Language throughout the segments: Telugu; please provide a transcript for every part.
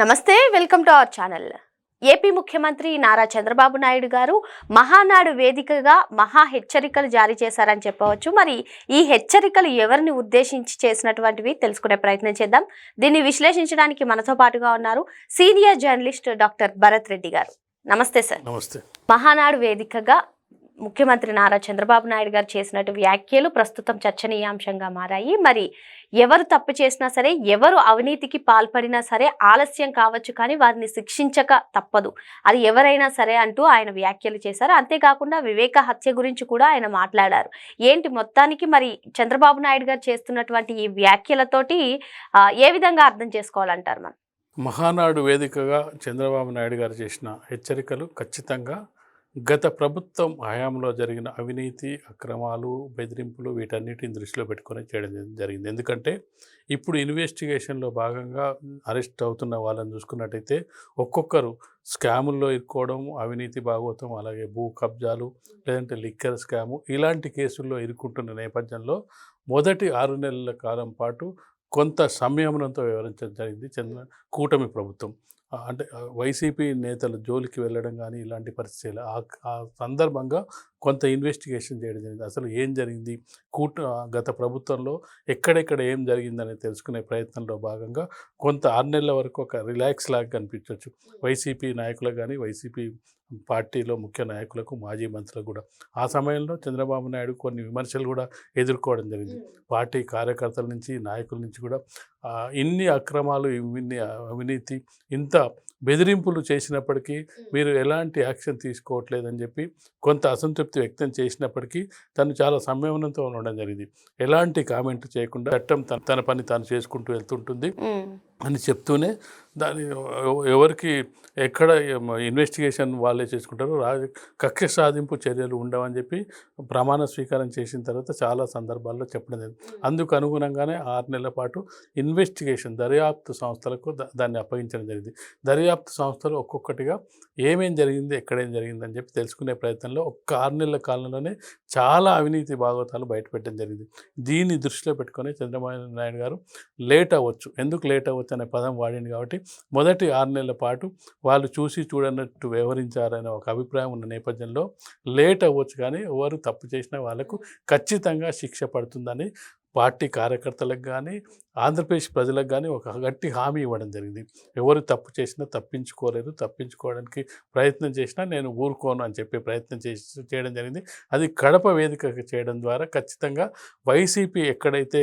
నమస్తే welcome to our channel. AP ముఖ్యమంత్రి నారా చంద్రబాబు నాయుడు గారు మహానాడు వేదికగా మహా హెచ్చరికలు జారీ చేశారని చెప్పవచ్చు. మరి ఈ హెచ్చరికలు ఎవరిని ఉద్దేశించి చేసినటువంటివి తెలుసుకునే ప్రయత్నం చేద్దాం. దీన్ని విశ్లేషించడానికి మనతో పాటుగా ఉన్నారు senior journalist doctor Bharat Reddy garu. నమస్తే సార్. నమస్తే. మహానాడు వేదికగా ముఖ్యమంత్రి నారా చంద్రబాబు నాయుడు గారు చేసినట్టు వ్యాఖ్యలు ప్రస్తుతం చర్చనీయాంశంగా మారాయి. మరి ఎవరు తప్పు చేసినా సరే ఎవరు అవినీతికి పాల్పడినా సరే ఆలస్యం కావచ్చు కానీ వారిని శిక్షించక తప్పదు. అది ఎవరైనా సరే అంటూ ఆయన వ్యాఖ్యలు చేశారు. అంతేకాకుండా వివేక హత్య గురించి కూడా ఆయన మాట్లాడారు. ఏంటి మొత్తానికి మరి చంద్రబాబు నాయుడు గారు చేస్తున్నటువంటి ఈ వ్యాఖ్యలతోటి ఏ విధంగా అర్థం చేసుకోవాలంటారు మనం మహానాడు వేదికగా చంద్రబాబు నాయుడు గారు చేసిన హెచ్చరికలు ఖచ్చితంగా గత ప్రభుత్వం హయాంలో జరిగిన అవినీతి అక్రమాలు బెదిరింపులు వీటన్నిటిని దృష్టిలో పెట్టుకొని చేయడం జరిగింది. ఎందుకంటే ఇప్పుడు ఇన్వెస్టిగేషన్లో భాగంగా అరెస్ట్ అవుతున్న వాళ్ళని చూసుకున్నట్టయితే ఒక్కొక్కరు స్కాముల్లో ఇరుక్కోవడం అవినీతి భాగవతం అలాగే భూ కబ్జాలు లేదంటే లిక్కర్ స్కాము ఇలాంటి కేసుల్లో ఇరుక్కుంటున్న నేపథ్యంలో మొదటి ఆరు నెలల కాలం పాటు కొంత సంయమనంతో వివరించడం జరిగింది. చంద్ర కూటమి ప్రభుత్వం. అంటే వైసీపీ నేతల జోలికి వెళ్ళడం కానీ ఇలాంటి పరిస్థితులు ఆ సందర్భంగా కొంత ఇన్వెస్టిగేషన్ చేయడం జరిగింది. అసలు ఏం జరిగింది? కూట గత ప్రభుత్వంలో ఎక్కడెక్కడ ఏం జరిగిందని తెలుసుకునే ప్రయత్నంలో భాగంగా కొంత ఆరు నెలల వరకు ఒక రిలాక్స్ లాగా కనిపించవచ్చు వైసీపీ నాయకులకు కానీ వైసీపీ పార్టీలో ముఖ్య నాయకులకు మాజీ మంత్రులకు కూడా. ఆ సమయంలో చంద్రబాబు నాయుడు కొన్ని విమర్శలు కూడా ఎదుర్కోవడం జరిగింది. పార్టీ కార్యకర్తల నుంచి నాయకుల నుంచి కూడా ఇన్ని అక్రమాలు ఇన్ని అవినీతి ఇంత బెదిరింపులు చేసినప్పటికీ మీరు ఎలాంటి యాక్షన్ తీసుకోవట్లేదని చెప్పి కొంత అసంతృప్తి వ్యక్తం చేసినప్పటికీ తను చాలా సంయమనంతో ఉండడం జరిగింది. ఎలాంటి కామెంట్ చేయకుండా చట్టం తన తన పని తాను చేసుకుంటూ వెళ్తుంటుంది. అని చెప్తూనే దాని ఎవరికి ఎక్కడ ఇన్వెస్టిగేషన్ వాళ్ళే చేసుకుంటారు రాజ కక్ష సాధింపు చర్యలు ఉండవని చెప్పి ప్రమాణ స్వీకారం చేసిన తర్వాత చాలా సందర్భాల్లో చెప్పడం జరిగింది. అందుకు అనుగుణంగానే ఆరు నెలల పాటు ఇన్వెస్టిగేషన్ దర్యాప్తు సంస్థలకు దాన్ని అప్పగించడం జరిగింది. దర్యాప్తు సంస్థలు ఒక్కొక్కటిగా ఏమేం జరిగింది ఎక్కడేం జరిగింది అని చెప్పి తెలుసుకునే ప్రయత్నంలో ఒక్క ఆరు నెలల కాలంలోనే చాలా అవినీతి భాగవతాలు బయటపెట్టడం జరిగింది. దీన్ని దృష్టిలో పెట్టుకొని చంద్రబాబు నాయుడు గారు లేట్ అవ్వచ్చు. ఎందుకు లేట్ అవ్వచ్చు? అనే పదం వాడింది కాబట్టి మొదటి ఆరు నెలల పాటు వాళ్ళు చూసి చూడనట్టు వ్యవహరించారనే ఒక అభిప్రాయం ఉన్న నేపథ్యంలో లేట్ అవ్వచ్చు కానీ ఎవరు తప్పు చేసినా వాళ్ళకు ఖచ్చితంగా శిక్ష పడుతుందని పార్టీ కార్యకర్తలకు కానీ ఆంధ్రప్రదేశ్ ప్రజలకు కానీ ఒక గట్టి హామీ ఇవ్వడం జరిగింది. ఎవరు తప్పు చేసినా తప్పించుకోలేరు. తప్పించుకోవడానికి ప్రయత్నం చేసినా నేను ఊరుకోను అని చెప్పి ప్రయత్నం చేసి చేయడం జరిగింది. అది కడప వేదిక చేయడం ద్వారా ఖచ్చితంగా వైసీపీ ఎక్కడైతే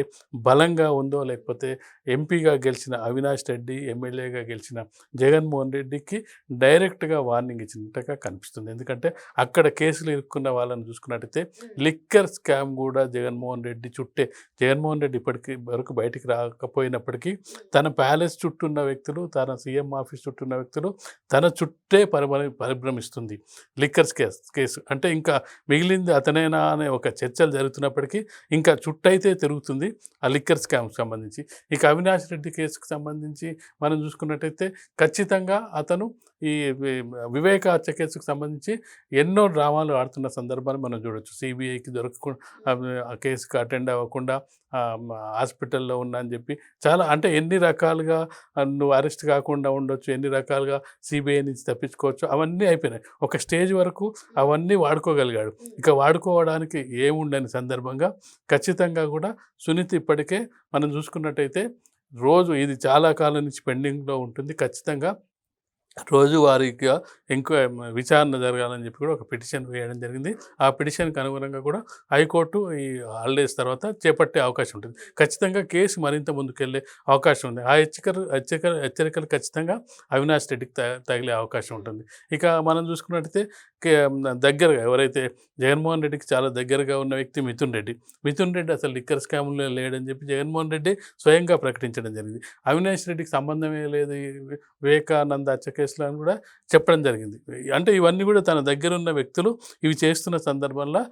బలంగా ఉందో లేకపోతే ఎంపీగా గెలిచిన అవినాష్ రెడ్డి ఎమ్మెల్యేగా గెలిచిన జగన్మోహన్ రెడ్డికి డైరెక్ట్గా వార్నింగ్ ఇచ్చినట్టుగా కనిపిస్తుంది. ఎందుకంటే అక్కడ కేసులు ఇరుక్కున్న వాళ్ళని చూసుకున్నట్టయితే లిక్కర్ స్కామ్ కూడా జగన్మోహన్ రెడ్డి చుట్టే. జగన్మోహన్ రెడ్డి ఇప్పటికి వరకు బయటికి కాకపోయినప్పటికీ తన ప్యాలెస్ చుట్టూ ఉన్న వ్యక్తులు తన సీఎం ఆఫీస్ చుట్టూ ఉన్న వ్యక్తులు తన చుట్టే పరిభ్రమి పరిభ్రమిస్తుంది. Liquors case case. అంటే ఇంకా మిగిలింది అతనేనా అనే ఒక చర్చలు జరుగుతున్నప్పటికీ ఇంకా చుట్టైతే తిరుగుతుంది ఆ లిక్కర్ స్కామ్కి సంబంధించి. ఇక అవినాష్ రెడ్డి కేసుకు సంబంధించి మనం చూసుకున్నట్టయితే ఖచ్చితంగా అతను ఈ వివేక హత్య కేసుకు సంబంధించి ఎన్నో డ్రామాలు ఆడుతున్న సందర్భాన్ని మనం చూడొచ్చు. సిబిఐకి దొరకకుండా కేసుకు అటెండ్ అవ్వకుండా హాస్పిటల్లో ఉన్నా అని చెప్పి చాలా అంటే ఎన్ని రకాలుగా నువ్వు అరెస్ట్ కాకుండా ఉండొచ్చు ఎన్ని రకాలుగా సిబిఐ నుంచి తప్పించుకోవచ్చు అవన్నీ అయిపోయినాయి. ఒక స్టేజ్ వరకు అవన్నీ వాడుకోగలిగాడు. ఇక వాడుకోవడానికి ఏముండని సందర్భంగా ఖచ్చితంగా కూడా సునీత్ ఇప్పటికే మనం చూసుకున్నట్టయితే రోజు ఇది చాలా కాలం నుంచి పెండింగ్లో ఉంటుంది. ఖచ్చితంగా రోజువారీగా ఇంకా విచారణ జరగాలని చెప్పి కూడా ఒక పిటిషన్ వేయడం జరిగింది. ఆ పిటిషన్కి అనుగుణంగా కూడా హైకోర్టు ఈ హాలిడేస్ తర్వాత చేపట్టే అవకాశం ఉంటుంది. ఖచ్చితంగా కేసు మరింత ముందుకెళ్ళే అవకాశం ఉంది. ఆ హెచ్చరికలు హెచ్చరికలు హెచ్చరికలు ఖచ్చితంగా అవినాష్ రెడ్డికి త- తగిలే అవకాశం ఉంటుంది. ఇక మనం చూసుకున్నట్టయితే దగ్గరగా ఎవరైతే జగన్మోహన్ రెడ్డికి చాలా దగ్గరగా ఉన్న వ్యక్తి మిథున్ రెడ్డి. మిథున్ రెడ్డి అసలు లిక్కర్ స్కామ్లో లేడని చెప్పి జగన్మోహన్ రెడ్డి స్వయంగా ప్రకటించడం జరిగింది. అవినాష్ రెడ్డికి సంబంధమే లేదు. వివేకానంద హత్య కేసులో అని కూడా చెప్పడం జరిగింది. అంటే ఇవన్నీ కూడా తన దగ్గర ఉన్న వ్యక్తులు ఇవి చేస్తున్న సందర్భంలో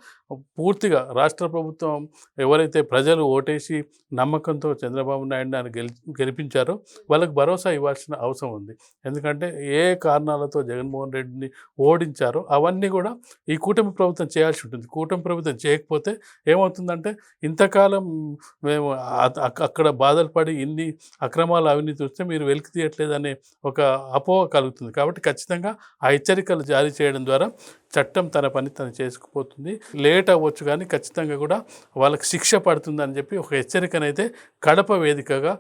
పూర్తిగా రాష్ట్ర ప్రభుత్వం ఎవరైతే ప్రజలు ఓటేసి నమ్మకంతో చంద్రబాబు నాయుడు ఆయన గెలి గెలిపించారో వాళ్ళకి భరోసా ఇవ్వాల్సిన అవసరం ఉంది. ఎందుకంటే ఏ కారణాలతో జగన్మోహన్ రెడ్డిని ఓడించారో అవన్నీ కూడా ఈ కూటమి ప్రభుత్వం చేయాల్సి ఉంటుంది. కూటమి ప్రభుత్వం చేయకపోతే ఏమవుతుందంటే ఇంతకాలం మేము అక్కడ బాధలు పడి ఇన్ని అక్రమాలు అవినీతి వస్తే మీరు వెలికి తీయట్లేదనే ఒక అపోహ కలుగుతుంది. కాబట్టి ఖచ్చితంగా ఆ హెచ్చరికలు జారీ చేయడం ద్వారా చట్టం తన పని తను చేసుకుపోతుంది. లేట్ అవ్వచ్చు కానీ ఖచ్చితంగా కూడా వాళ్ళకి శిక్ష పడుతుందని చెప్పి ఒక హెచ్చరికనైతే కడప వేదికగా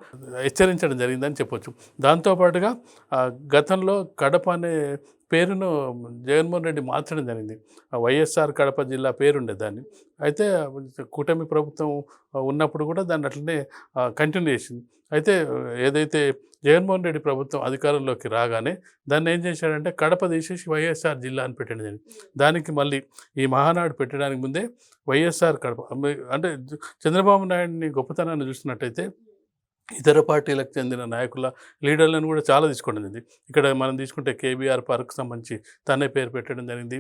హెచ్చరించడం జరిగిందని చెప్పొచ్చు. దాంతోపాటుగా గతంలో కడప అనే పేరును జగన్మోహన్ రెడ్డి మార్చడం జరిగింది. ఆ వైఎస్ఆర్ కడప జిల్లా పేరుండే దాన్ని. అయితే కూటమి ప్రభుత్వం ఉన్నప్పుడు కూడా దాన్ని అట్లనే కంటిన్యూ చేసింది. అయితే ఏదైతే జగన్మోహన్ రెడ్డి ప్రభుత్వం అధికారంలోకి రాగానే దాన్ని ఏం చేశాడంటే కడప తీసేసి వైఎస్ఆర్ జిల్లా అని పెట్టడం దానికి మళ్ళీ ఈ మహానాడు పెట్టడానికి ముందే వైఎస్ఆర్ కడప అంటే చంద్రబాబు నాయుడిని గొప్పతనాన్ని చూసినట్టయితే ఇతర పార్టీలకు చెందిన నాయకుల లీడర్లను కూడా చాలా తీసుకోవడం జరిగింది ఇక్కడ మనం తీసుకుంటే కేబీఆర్ పార్క్ సంబంధించి తనే పేరు పెట్టడం జరిగింది.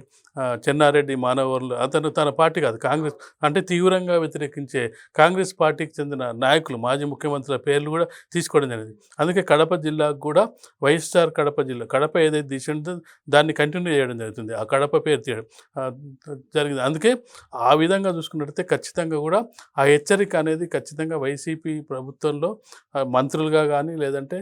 చెన్నారెడ్డి మానవర్లు అతను తన పార్టీ కాదు కాంగ్రెస్ అంటే తీవ్రంగా వ్యతిరేకించే కాంగ్రెస్ పార్టీకి చెందిన నాయకులు మాజీ ముఖ్యమంత్రుల పేర్లు కూడా తీసుకోవడం జరిగింది. అందుకే కడప జిల్లాకు కూడా వైఎస్ఆర్ కడప జిల్లా కడప ఏదైతే తీసిందో దాన్ని కంటిన్యూ చేయడం జరుగుతుంది. ఆ కడప పేరు తీయడం జరిగింది. అందుకే ఆ విధంగా చూసుకున్నట్టయితే ఖచ్చితంగా కూడా ఆ హెచ్చరిక అనేది ఖచ్చితంగా వైసీపీ ప్రభుత్వంలో మంత్రులుగా కానీ లేదంటే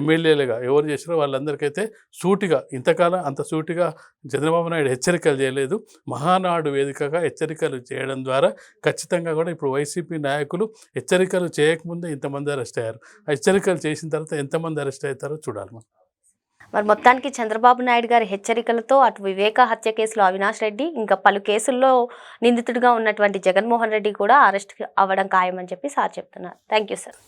ఎమ్మెల్యేలుగా ఎవరు చేసినా వాళ్ళందరికైతే సూటిగా ఇంతకాలం అంత సూటిగా చంద్రబాబు నాయుడు హెచ్చరికలు చేయలేదు. మహానాడు వేదికగా హెచ్చరికలు చేయడం ద్వారా ఖచ్చితంగా కూడా ఇప్పుడు వైసీపీ నాయకులు హెచ్చరికలు చేయకముందే ఇంతమంది అరెస్ట్ అయ్యారు. హెచ్చరికలు చేసిన తర్వాత ఎంతమంది అరెస్ట్ అవుతారో చూడాలి మనం. మరి మొత్తానికి చంద్రబాబు నాయుడు గారి హెచ్చరికలతో అటు వివేక హత్య కేసులో అవినాష్ రెడ్డి ఇంకా పలు కేసుల్లో నిందితుడిగా ఉన్నటువంటి జగన్మోహన్ రెడ్డి కూడా అరెస్ట్ అవ్వడం ఖాయమని చెప్పి సార్ చెప్తున్నారు. Thank you sir.